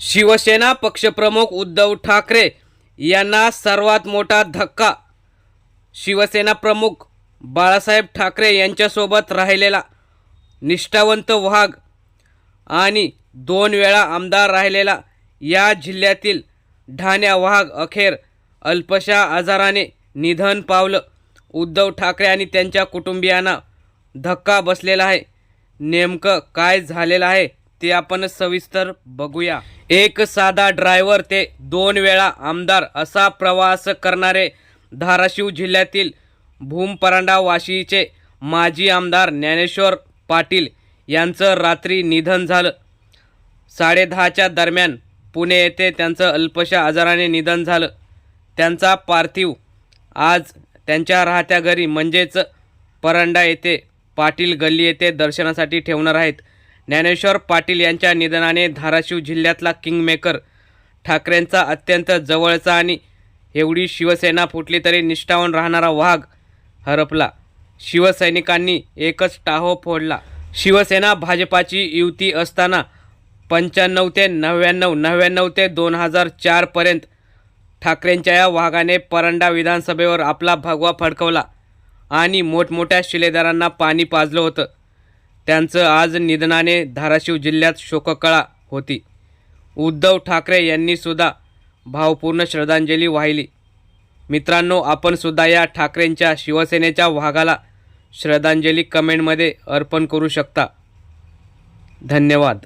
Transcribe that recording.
शिवसेना पक्षप्रमुख उद्धव ठाकरे यांना सर्वात मोठा धक्का. शिवसेना प्रमुख बाळासाहेब ठाकरे यांच्यासोबत राहिलेला निष्ठावंत वाघ आणि दोन वेळा आमदार राहिलेला या जिल्ह्यातील ढाण्या वाघ अखेर अल्पशा आजाराने निधन पावलं. उद्धव ठाकरे आणि त्यांच्या कुटुंबियांना धक्का बसलेला आहे. नेमकं काय झालेलं आहे? ते आपण सविस्तर बघूया. एक साधा ड्रायव्हर ते दोन वेळा आमदार असा प्रवास करणारे धाराशिव जिल्ह्यातील भूमपरांडा वाशीचे माजी आमदार ज्ञानेश्वर पाटील यांचं रात्री निधन झालं. साडेदहाच्या दरम्यान पुणे येथे त्यांचं अल्पशा आजाराने निधन झालं. त्यांचा पार्थिव आज त्यांच्या राहत्या घरी म्हणजेच परंडा येथे पाटील गल्ली येथे दर्शनासाठी ठेवणार आहेत. ज्ञानेश्वर पाटील यांच्या निधनाने धाराशिव जिल्ह्यातला किंगमेकर ठाकरेंचा अत्यंत जवळचा आणि एवढी शिवसेना फुटली तरी निष्ठावान राहणारा वाघ हरपला. शिवसैनिकांनी एकच टाहो फोडला. शिवसेना भाजपाची युती असताना पंच्याण्णव ते नव्याण्णव नव्याण्णव ते दोन हजार चारपर्यंत ठाकरेंच्या या वाघाने परंडा विधानसभेवर आपला भगवा फडकवला आणि मोठमोठ्या शिलेदारांना पाणी पाजलं होतं. त्यांचं आज निधनाने धाराशिव जिल्ह्यात शोककळा होती. उद्धव ठाकरे यांनीसुद्धा भावपूर्ण श्रद्धांजली वाहिली. मित्रांनो आपणसुद्धा या ठाकरेंच्या शिवसेनेच्या वाघाला श्रद्धांजली कमेंटमध्ये अर्पण करू शकता. धन्यवाद.